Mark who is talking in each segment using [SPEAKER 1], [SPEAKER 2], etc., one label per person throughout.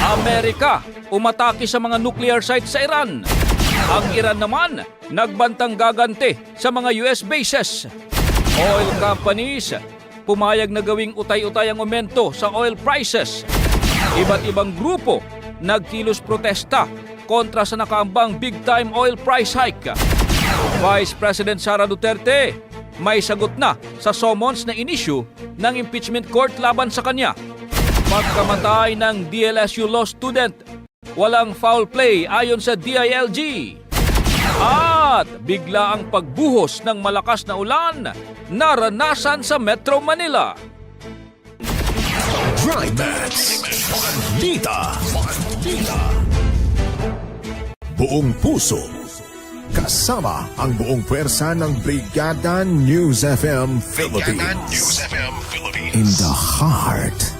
[SPEAKER 1] Amerika umatake sa mga nuclear sites sa Iran. Ang Iran naman nagbantang gagante sa mga US bases. Oil companies pumayag na gawing utay-utay ang aumento sa oil prices. Iba't ibang grupo nagkilos protesta kontra sa nakaambang big-time oil price hike. Vice President Sara Duterte may sagot na sa summons na inisyu ng impeachment court laban sa kanya. Pagkamatay ng DLSU law student, walang foul play ayon sa DILG. At bigla ang pagbuhos ng malakas na ulan naranasan sa Metro Manila.
[SPEAKER 2] Max Balita. Balita. Buong puso. Kasama ang buong pwersa ng Brigada News FM Philippines. In the heart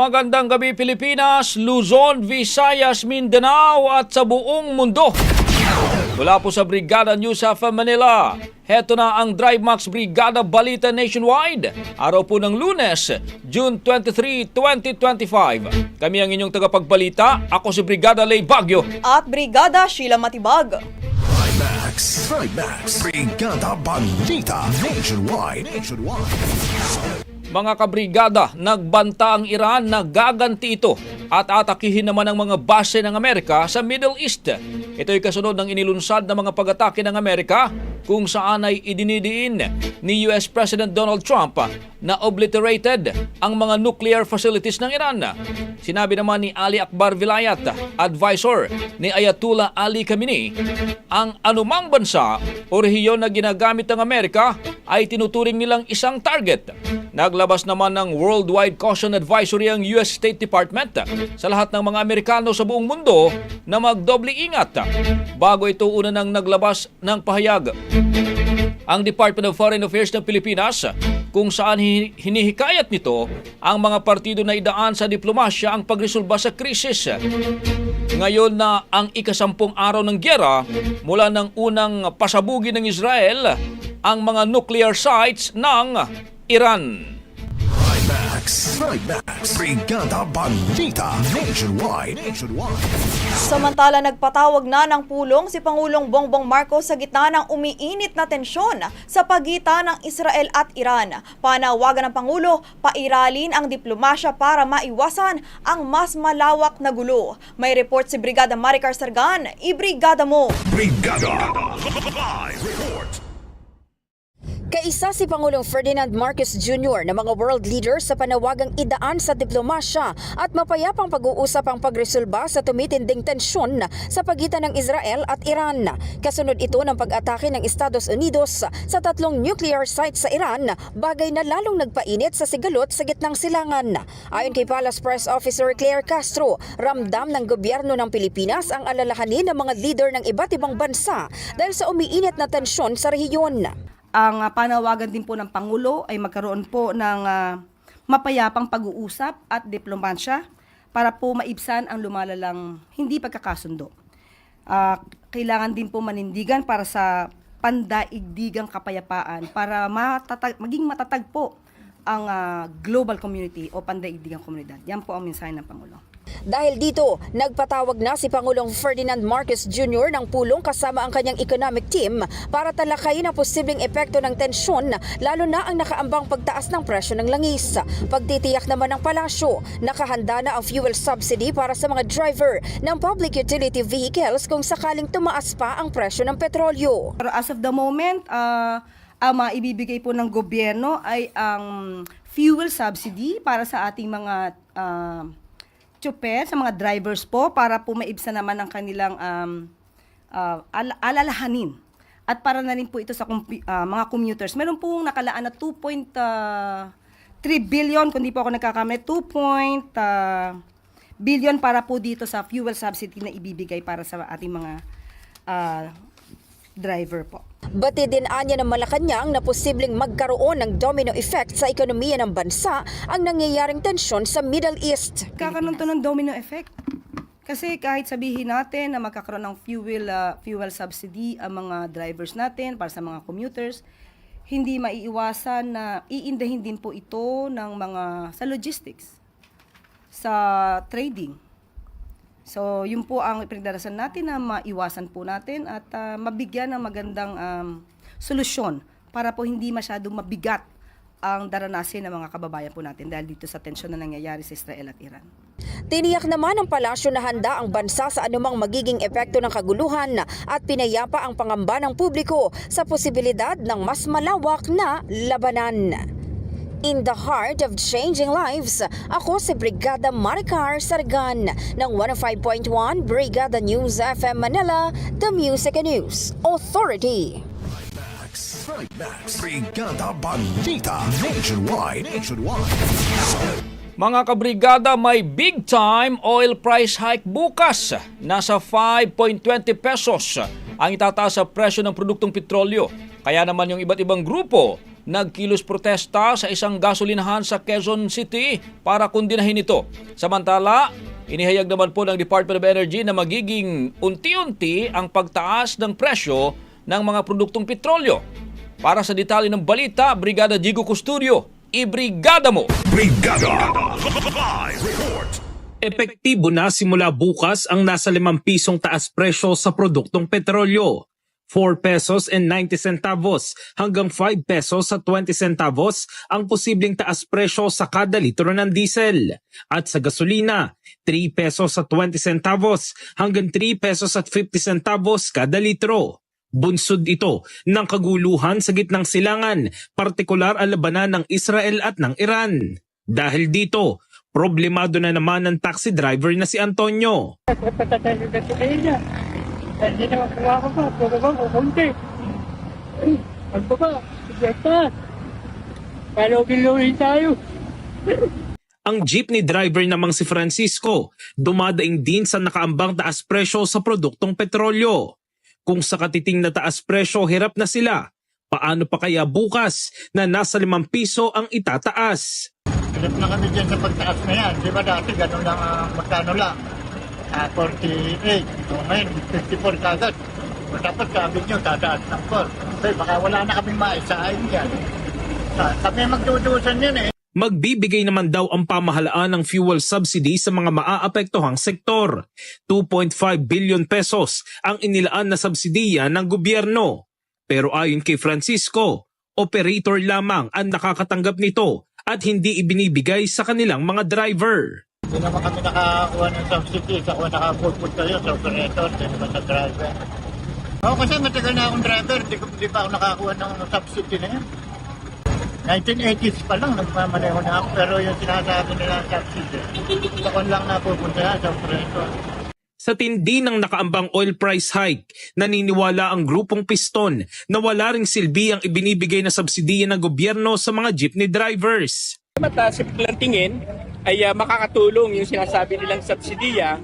[SPEAKER 1] Magandang gabi Pilipinas, Luzon, Visayas, Mindanao at sa buong mundo. Mula po sa Brigada News of Manila, heto na ang Drive Max Brigada Balita Nationwide. Araw po ng lunes, June 23, 2025. Kami ang inyong tagapagbalita. Ako si Brigada Lay Bagyo.
[SPEAKER 3] at Brigada Sheila Matibag.
[SPEAKER 2] Drive Max. Drive Max. Brigada Balita Nationwide. Nationwide.
[SPEAKER 1] Mga kabrigada, nagbanta ang Iran na gaganti ito at atakihin naman ang mga base ng Amerika sa Middle East. Ito ay kasunod ng inilunsad na mga pag-atake ng Amerika kung saan ay idinidiin ni US President Donald Trump na obliterated ang mga nuclear facilities ng Iran. Sinabi naman ni Ali Akbar Vilayat, advisor ni Ayatollah Ali Khamenei, ang anumang bansa o rehiyon na ginagamit ng Amerika ay tinuturing nilang isang target. Naglabas naman ng Worldwide Caution Advisory ang US State Department sa lahat ng mga Amerikano sa buong mundo na magdoble ingat bago ito una nang naglabas ng pahayag ang Department of Foreign Affairs ng Pilipinas kung saan hi- hinihikayat nito ang mga partido na idaan sa diplomasya ang pagresolba sa krisis. Ngayon na ang ikasampung araw ng gyera mula ng unang pasabugi ng Israel ang mga nuclear sites ng Iran.
[SPEAKER 4] Max, Max, Brigada Balita Nationwide. Nationwide.
[SPEAKER 3] Samantala nagpatawag na ng pulong si Pangulong Bongbong Marcos sa gitna ng umiinit na tensyon sa pagitan ng Israel at Iran. Panawagan ng Pangulo, pairalin ang diplomasya para maiwasan ang mas malawak na gulo. May report si Brigada Maricar Sargan, ibrigada mo!
[SPEAKER 4] Brigada Live Report.
[SPEAKER 5] Kaisa si Pangulong Ferdinand Marcos Jr. na mga world leaders sa panawagang idaan sa diplomasya at mapayapang pag-uusap ang pagresolba sa tumitinding tensyon sa pagitan ng Israel at Iran. Kasunod ito ng pag-atake ng Estados Unidos sa tatlong nuclear sites sa Iran, bagay na lalong nagpainit sa sigalot sa gitnang silangan. Ayon kay Palace Press Officer Claire Castro, ramdam ng gobyerno ng Pilipinas ang alalahanin ng mga leader ng iba't ibang bansa dahil sa umiinit na tensyon sa rehiyon.
[SPEAKER 6] Ang ah, panawagan din po ng Pangulo ay magkaroon po ng ah, mapayapang pag-uusap at diplomansya para po maibsan ang lumalalang hindi pagkakasundo. Ah, kailangan din po manindigan para sa pandaigdigang kapayapaan para matatag, maging matatag po ang ah, global community o pandaigdigang komunidad. Yan po ang mensahe ng Pangulo.
[SPEAKER 5] Dahil dito, nagpatawag na si Pangulong Ferdinand Marcos Jr. ng pulong kasama ang kanyang economic team para talakayin ang posibleng epekto ng tensyon lalo na ang nakaambang pagtaas ng presyo ng langis. Pagtitiyak naman ng palasyo, nakahanda na ang fuel subsidy para sa mga driver ng public utility vehicles kung sakaling tumaas pa ang presyo ng petrolyo.
[SPEAKER 6] Pero as of the moment, ah, ang maibibigay po ng gobyerno ay ang fuel subsidy para sa ating mga ah, tsuper, sa mga drivers po, para po maibsan naman ang kanilang um, ah, al- alalahanin. At para na rin po ito sa ah, mga commuters. Meron pong nakalaan na 2.3 billion, kung di po ako nagkakamali, 2. ah, billion para po dito sa fuel subsidy na ibibigay para sa ating mga ah, driver po.
[SPEAKER 5] Bati din anya ng Malacanang na posibleng magkaroon ng domino effect sa ekonomiya ng bansa ang nangyayaring tensyon sa Middle East.
[SPEAKER 6] Kakaroon to ng domino effect. Kasi kahit sabihin natin na magkakaroon ng fuel ah, fuel subsidy ang mga drivers natin para sa mga commuters, hindi maiiwasan na iindahin din po ito ng mga sa logistics, sa trading. So, yun po ang pinagdarasan natin na maiwasan po natin at ah, mabigyan ng magandang um, solusyon para po hindi masyadong mabigat ang daranasin ng mga kababayan po natin dahil dito sa tensyon na nangyayari sa Israel at Iran.
[SPEAKER 5] Tiniyak naman ng palasyo na handa ang bansa sa anumang magiging epekto ng kaguluhan at pinayapa ang pangamba ng publiko sa posibilidad ng mas malawak na labanan. In the heart of changing lives, ako si Brigada Maricar Sargan ng 105.1 Brigada News FM Manila, The Music and News Authority.
[SPEAKER 4] Max, Max, Brigada Balita Nationwide. Nationwide.
[SPEAKER 1] Mga kabrigada, may big time oil price hike bukas. Nasa 5.20 pesos ang itataas sa presyo ng produktong petrolyo. Kaya naman yung iba't ibang grupo nagkilos protesta sa isang gasolinahan sa Quezon City para kundinahin ito. Samantala, inihayag naman po ng Department of Energy na magiging unti-unti ang pagtaas ng presyo ng mga produktong petrolyo. Para sa detalye ng balita, Brigada Jigo Custodio, ibrigada mo!
[SPEAKER 4] Brigada Live Report.
[SPEAKER 7] Epektibo na simula bukas ang nasa 5 pisong taas presyo sa produktong petrolyo. 4 pesos and 90 centavos hanggang 5 pesos sa 20 centavos ang posibleng taas presyo sa kada litro ng diesel. At sa gasolina, 3 pesos sa 20 centavos hanggang 3 pesos at 50 centavos kada litro. Bunsod ito ng kaguluhan sa gitnang silangan, partikular ang labanan ng Israel at ng Iran. Dahil dito, problemado na naman ang taxi driver na si Antonio.
[SPEAKER 8] Gasolina. Hindi naman kuha ko pa. Puro ba kukunti. Magbaba, sigatan. Paano giluhin tayo?
[SPEAKER 7] Ang jeepney driver namang si Francisco dumadaing din sa nakaambang taas presyo sa produktong petrolyo. Kung sa katiting na taas presyo hirap na sila, paano pa kaya bukas na nasa limang piso ang itataas?
[SPEAKER 9] Hirap na kami dyan sa pagtaas na yan. Di ba dati gano'n lang, uh, magkano lang? Ah, 48. So, ngayon, 54 kagad. O, tapos sabi nyo, tataas ng 4. Okay, baka wala na kaming maisahin yan. Sa, kami magdudusan yan eh.
[SPEAKER 7] Magbibigay naman daw ang pamahalaan ng fuel subsidy sa mga maaapektuhang sektor. 2.5 billion pesos ang inilaan na subsidiya ng gobyerno. Pero ayon kay Francisco, operator lamang ang nakakatanggap nito at hindi ibinibigay sa kanilang mga driver.
[SPEAKER 9] Hindi naman kami nakakuha ng subsidy. Sa kuha nakapulpul kayo sa operator, di naman sa driver. Oo, kasi matagal na akong driver. Di, ko- di pa ako nakakuha ng subsidy na yan. 1980s pa lang, nagmamaneho na ako. Pero yung sinasabi nila subsidy, sa kuha lang napupunta yan sa operator.
[SPEAKER 7] Sa tindi ng nakaambang oil price hike, naniniwala ang grupong piston na wala ring silbi ang ibinibigay na subsidiya ng gobyerno sa mga jeepney drivers.
[SPEAKER 8] Mataas lang tingin ay ah, makakatulong yung sinasabi nilang subsidiya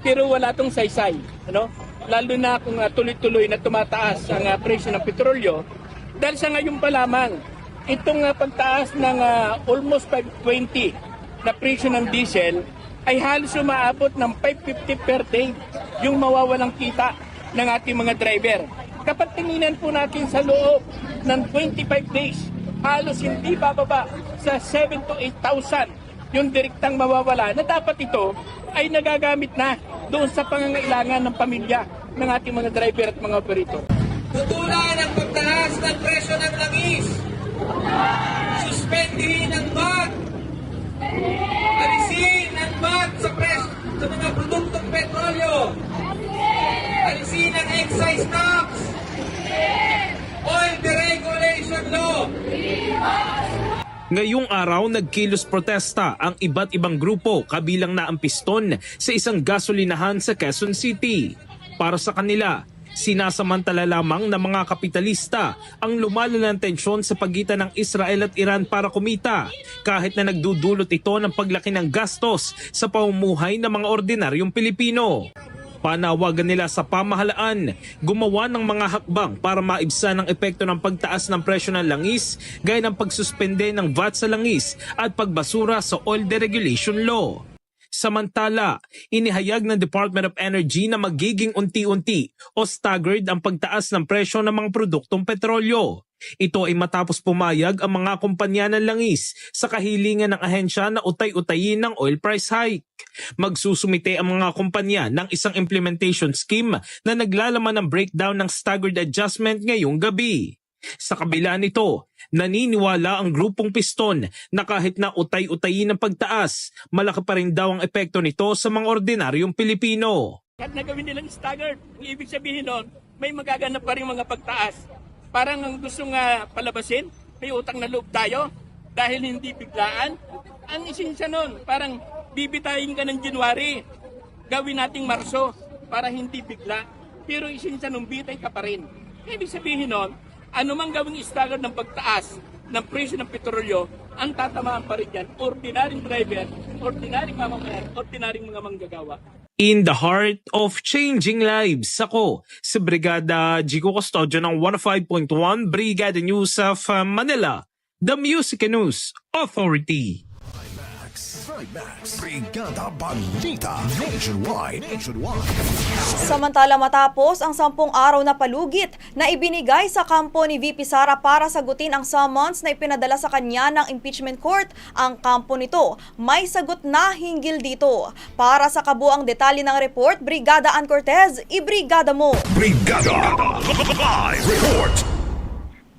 [SPEAKER 8] pero wala tong saysay. Ano? Lalo na kung ah, tuloy-tuloy na tumataas ang ah, presyo ng petrolyo dahil sa ngayon pa lamang itong ah, pagtaas ng ah, almost 520 na presyo ng diesel ay halos umaabot ng 550 per day yung mawawalang kita ng ating mga driver. Kapag tinginan po natin sa loob ng 25 days, halos hindi bababa sa 7 to 8,000 yung direktang mawawala na dapat ito ay nagagamit na doon sa pangangailangan ng pamilya ng ating mga driver at mga operator.
[SPEAKER 10] Tutulan ang pagtaas ng presyo ng langis. Suspendihin ang VAT.
[SPEAKER 7] Ngayong araw nagkilos protesta ang iba't ibang grupo kabilang na ang piston sa isang gasolinahan sa Quezon City. Para sa kanila, sinasamantala lamang ng mga kapitalista ang lumalalang tensyon sa pagitan ng Israel at Iran para kumita kahit na nagdudulot ito ng paglaki ng gastos sa pamumuhay ng mga ordinaryong Pilipino. Panawagan nila sa pamahalaan, gumawa ng mga hakbang para maibsan ang epekto ng pagtaas ng presyo ng langis gaya ng pagsuspende ng VAT sa langis at pagbasura sa oil deregulation law. Samantala, inihayag ng Department of Energy na magiging unti-unti o staggered ang pagtaas ng presyo ng mga produktong petrolyo. Ito ay matapos pumayag ang mga kumpanya ng langis sa kahilingan ng ahensya na utay-utayin ng oil price hike. Magsusumite ang mga kumpanya ng isang implementation scheme na naglalaman ng breakdown ng staggered adjustment ngayong gabi. Sa kabila nito, naniniwala ang grupong piston na kahit na utay-utayin ng pagtaas, malaki pa rin daw ang epekto nito sa mga ordinaryong Pilipino.
[SPEAKER 8] Kahit na gawin nilang staggered, ang ibig sabihin nun, may magaganap pa rin mga pagtaas. Parang ang gusto nga palabasin, may utang na loob tayo dahil hindi biglaan. Ang isinsya nun, parang bibitayin ka ng January, gawin nating Marso para hindi bigla. Pero isinsya nung bitay ka pa rin. Ibig sabihin nun, anumang gawing staggered ng pagtaas ng presyo ng petrolyo, ang tatamaan pa rin yan, ordinaryong driver, ordinaryong mamamayan, ordinaryong mga manggagawa.
[SPEAKER 7] In the heart of changing lives, ako sa Brigada Jigo Custodio ng 105.1 Brigada News of uh, Manila, the Music News Authority.
[SPEAKER 4] Trimax. Brigada Balita. Nationwide. Nationwide.
[SPEAKER 3] Samantala matapos ang sampung araw na palugit na ibinigay sa kampo ni VP Sara para sagutin ang summons na ipinadala sa kanya ng impeachment court, ang kampo nito may sagot na hinggil dito. Para sa kabuang detalye ng report, Brigada Ann Cortez, ibrigada mo!
[SPEAKER 4] Brigada. Live report.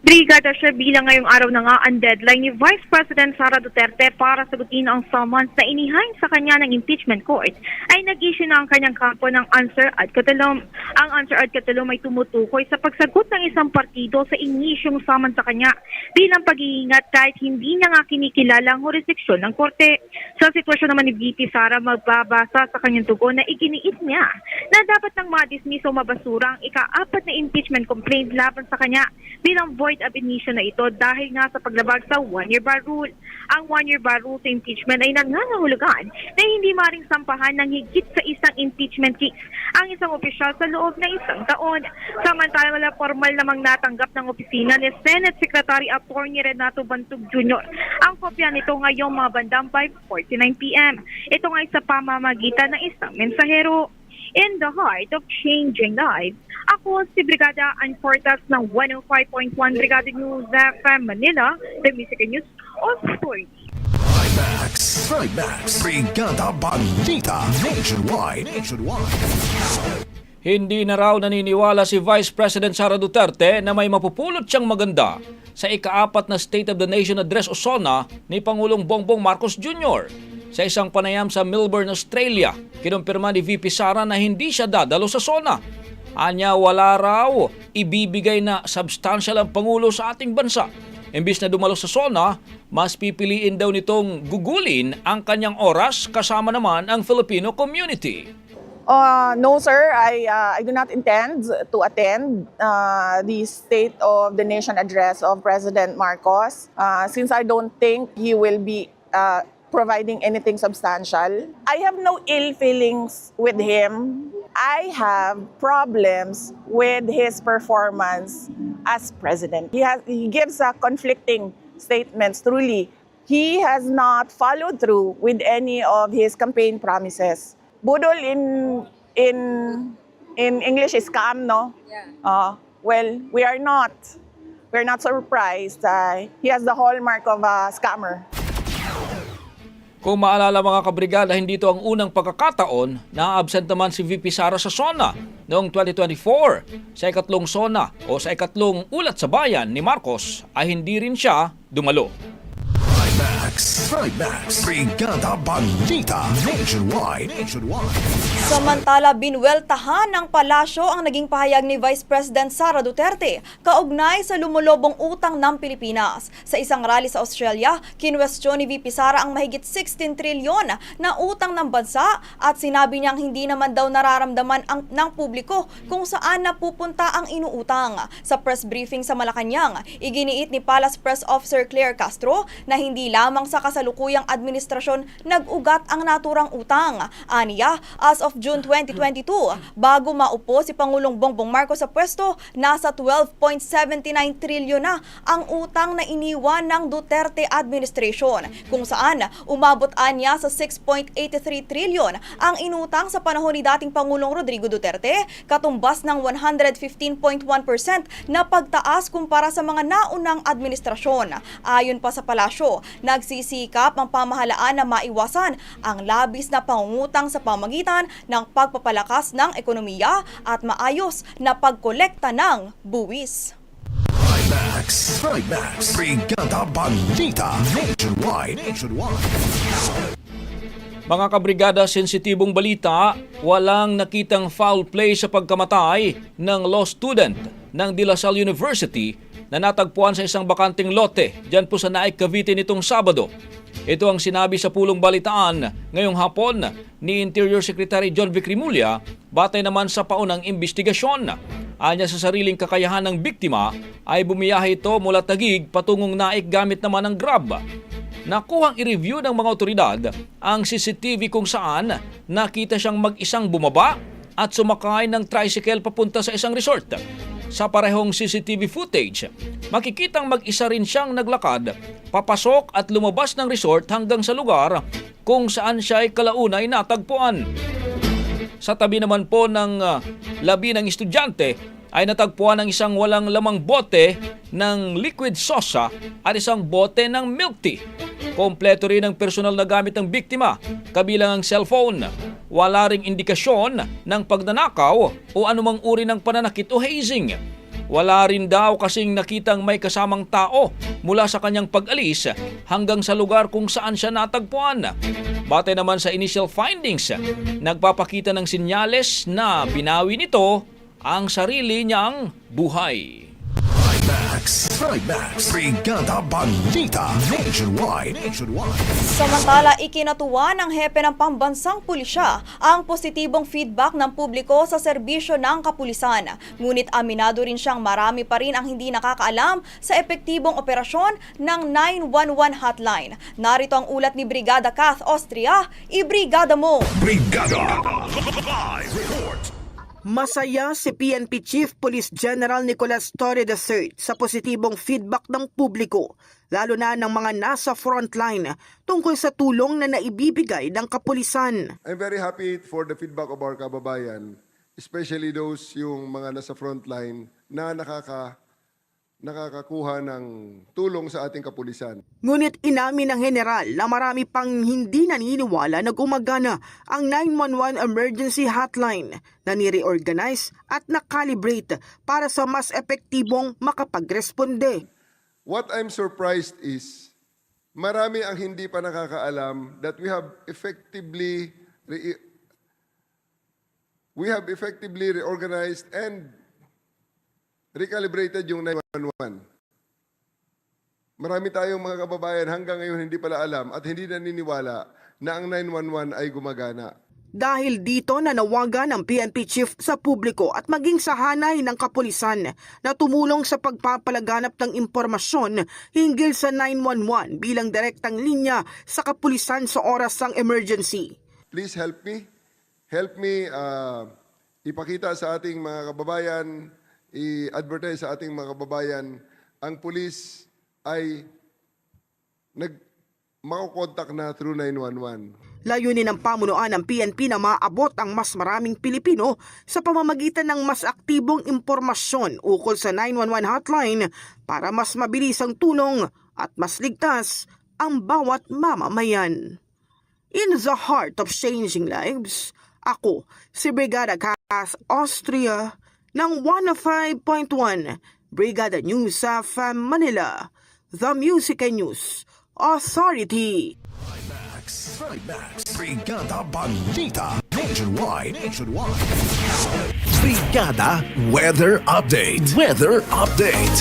[SPEAKER 11] Brigada siya bilang ngayong araw na nga ang deadline ni Vice President Sara Duterte para sagutin ang summons na inihain sa kanya ng impeachment court ay nag-issue na ang kanyang kampo ng answer ad katalom. Ang answer ad katalom ay tumutukoy sa pagsagot ng isang partido sa inisyong summons sa kanya bilang pag-iingat kahit hindi niya nga kinikilala ang jurisdiksyon ng korte. Sa sitwasyon naman ni VP Sara magbabasa sa kanyang tugon na iginiit niya na dapat nang madismiss o mabasura ang ika-apat na impeachment complaint laban sa kanya bilang void invalid ab initio na ito dahil nga sa paglabag sa one-year bar rule. Ang one-year bar rule sa impeachment ay nangangahulugan na hindi maring sampahan ng higit sa isang impeachment case ang isang opisyal sa loob ng isang taon. Samantala formal namang natanggap ng opisina ni Senate Secretary Attorney Renato Bantug Jr. Ang kopya nito ngayong mga bandang 5.49pm. Ito nga sa pamamagitan ng isang mensahero. In the heart of changing lives, ako si Brigada Anfortas ng 105.1 Brigada News FM Manila, the Music News Authority.
[SPEAKER 4] Max. Trimax. Brigada Balita. Nationwide. Nationwide.
[SPEAKER 1] Hindi na raw naniniwala si Vice President Sara Duterte na may mapupulot siyang maganda sa ikaapat na State of the Nation Address o SONA ni Pangulong Bongbong Marcos Jr. Sa isang panayam sa Melbourne, Australia, kinumpirma ni VP Sara na hindi siya dadalo sa SONA. Anya wala raw ibibigay na substansyal ang Pangulo sa ating bansa. Imbis na dumalo sa SONA, mas pipiliin daw nitong gugulin ang kanyang oras kasama naman ang Filipino community.
[SPEAKER 12] Uh, no, sir. I, uh, I do not intend to attend uh, the State of the Nation address of President Marcos uh, since I don't think he will be uh, providing anything substantial. I have no ill feelings with him. I have problems with his performance as president. He, has, he gives a conflicting statements, truly. He has not followed through with any of his campaign promises. Budol in in in English is scam, no? Yeah. Uh, well, we are not. We're not surprised. Uh, he has the hallmark of a scammer.
[SPEAKER 1] Kung maalala mga kabrigada, hindi ito ang unang pagkakataon na absent naman si VP Sara sa SONA noong 2024. Sa ikatlong SONA o sa ikatlong ulat sa bayan ni Marcos ay hindi rin siya dumalo.
[SPEAKER 4] Max. Trimax. Brigada Balita. Nationwide. Nationwide.
[SPEAKER 3] Samantala, binweltahan ng palasyo ang naging pahayag ni Vice President Sara Duterte kaugnay sa lumulobong utang ng Pilipinas. Sa isang rally sa Australia, kinwestiyon ni VP Sara ang mahigit 16 trilyon na utang ng bansa at sinabi niyang hindi naman daw nararamdaman ang, ng publiko kung saan napupunta ang inuutang. Sa press briefing sa Malacanang, iginiit ni Palace Press Officer Claire Castro na hindi lamang sa kasalukuyang administrasyon nag-ugat ang naturang utang. Aniya, as of June 2022, bago maupo si Pangulong Bongbong Marcos sa pwesto, nasa 12.79 trilyon na ang utang na iniwan ng Duterte administration, kung saan umabot anya sa 6.83 trilyon ang inutang sa panahon ni dating Pangulong Rodrigo Duterte, katumbas ng 115.1% na pagtaas kumpara sa mga naunang administrasyon. Ayon pa sa palasyo, nagsisikap ang pamahalaan na maiwasan ang labis na pangungutang sa pamagitan ng pagpapalakas ng ekonomiya at maayos na pagkolekta ng buwis.
[SPEAKER 4] Max. Trimax. Brigada Balita. Nationwide. Nationwide.
[SPEAKER 1] Mga kabrigada, sensitibong balita, walang nakitang foul play sa pagkamatay ng law student ng De La Salle University na natagpuan sa isang bakanting lote dyan po sa Naik, Cavite nitong Sabado. Ito ang sinabi sa pulong balitaan ngayong hapon ni Interior Secretary John Vic Rimulya batay naman sa paunang investigasyon. Anya sa sariling kakayahan ng biktima ay bumiyahe ito mula Tagig patungong Naik gamit naman ng Grab. Nakuhang i-review ng mga otoridad ang CCTV kung saan nakita siyang mag-isang bumaba at sumakay ng tricycle papunta sa isang resort. Sa parehong CCTV footage, makikitang mag-isa rin siyang naglakad, papasok at lumabas ng resort hanggang sa lugar kung saan siya ay kalaunay natagpuan. Sa tabi naman po ng ah, labi ng estudyante ay natagpuan ang isang walang lamang bote ng liquid sosa at isang bote ng milk tea. Kompleto rin ang personal na gamit ng biktima, kabilang ang cellphone. Wala ring indikasyon ng pagnanakaw o anumang uri ng pananakit o hazing. Wala rin daw kasing nakitang may kasamang tao mula sa kanyang pag-alis hanggang sa lugar kung saan siya natagpuan. Batay naman sa initial findings, nagpapakita ng sinyales na binawi nito ang sarili niyang buhay.
[SPEAKER 4] Max.
[SPEAKER 2] Trimax, Brigada Balita Nationwide. Nationwide.
[SPEAKER 3] Samantala, ikinatuwa ng hepe ng pambansang pulisya ang positibong feedback ng publiko sa serbisyo ng kapulisan. Ngunit aminado rin siyang marami pa rin ang hindi nakakaalam sa epektibong operasyon ng 911 hotline. Narito ang ulat ni Brigada Kath Austria, ibrigada mo!
[SPEAKER 4] Brigada Live Report.
[SPEAKER 13] Masaya si PNP Chief Police General Nicolas Torre III sa positibong feedback ng publiko, lalo na ng mga nasa frontline tungkol sa tulong na naibibigay ng kapulisan.
[SPEAKER 14] I'm very happy for the feedback of our kababayan, especially those yung mga nasa frontline na nakaka nakakakuha ng tulong sa ating kapulisan.
[SPEAKER 13] Ngunit inamin ng general na marami pang hindi naniniwala na gumagana ang 911 emergency hotline na nire-organize at nakalibrate para sa mas epektibong makapagresponde.
[SPEAKER 14] What I'm surprised is marami ang hindi pa nakakaalam that we have effectively re- we have effectively reorganized and recalibrated yung 911. Marami tayong mga kababayan hanggang ngayon hindi pala alam at hindi naniniwala na ang 911 ay gumagana.
[SPEAKER 13] Dahil dito nanawagan ng PNP chief sa publiko at maging sa hanay ng kapulisan na tumulong sa pagpapalaganap ng impormasyon hinggil sa 911 bilang direktang linya sa kapulisan sa oras ng emergency.
[SPEAKER 14] Please help me. Help me uh, ipakita sa ating mga kababayan, i-advertise sa ating mga kababayan, ang pulis ay nag makokontak na through 911.
[SPEAKER 13] Layunin ng pamunuan ng PNP na maabot ang mas maraming Pilipino sa pamamagitan ng mas aktibong impormasyon ukol sa 911 hotline para mas mabilis ang tulong at mas ligtas ang bawat mamamayan. In the heart of changing lives, ako si Brigada Cass Austria ng 105.1 Brigada News sa Manila, The Music and News Authority.
[SPEAKER 2] Trimax, Trimax, Brigada Balita Nationwide. Nationwide. Brigada Weather Update. Weather Update.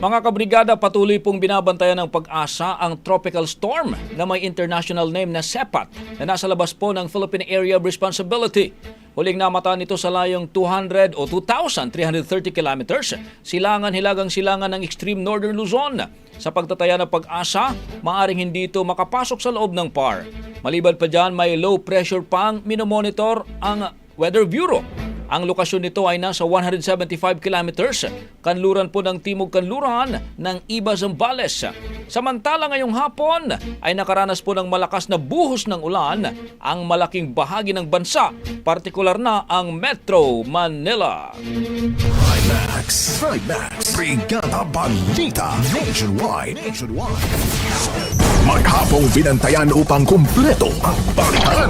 [SPEAKER 1] Mga kabrigada, patuloy pong binabantayan ng pag-asa ang tropical storm na may international name na Sepat na nasa labas po ng Philippine Area of Responsibility. Huling namata nito sa layong 200 o 2,330 kilometers, silangan hilagang silangan ng extreme northern Luzon. Sa pagtataya ng pag-asa, maaring hindi ito makapasok sa loob ng PAR. Maliban pa dyan, may low pressure pang minomonitor ang Weather Bureau. Ang lokasyon nito ay nasa 175 kilometers, kanluran po ng Timog Kanluran ng Iba Zambales. Samantala ngayong hapon ay nakaranas po ng malakas na buhos ng ulan ang malaking bahagi ng bansa, partikular na ang Metro Manila.
[SPEAKER 2] Trimax, Trimax, Brigada Balita Nationwide. Nationwide. Maghapong binantayan upang kumpleto ang balitan.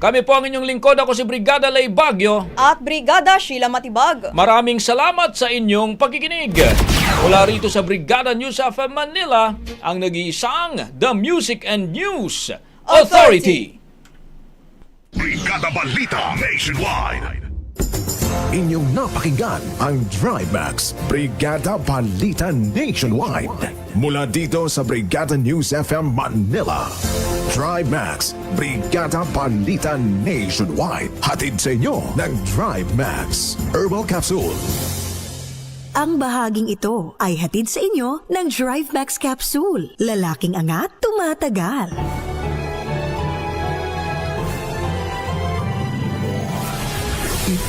[SPEAKER 1] Kami po ang inyong lingkod. Ako si Brigada Lay Bagyo.
[SPEAKER 3] At Brigada Sheila Matibag.
[SPEAKER 1] Maraming salamat sa inyong pagkikinig. Mula rito sa Brigada News FM Manila, ang nag-iisang The Music and News Authority.
[SPEAKER 4] Brigada Balita Nationwide.
[SPEAKER 2] Inyong napakinggan ang Trimax Brigada Balita Nationwide. Mula dito sa Brigada News FM Manila. Trimax Brigada Balita Nationwide. Hatid sa inyo ng Drive Max Herbal Capsule.
[SPEAKER 15] Ang bahaging ito ay hatid sa inyo ng Drive Max Capsule. Lalaking angat, tumatagal.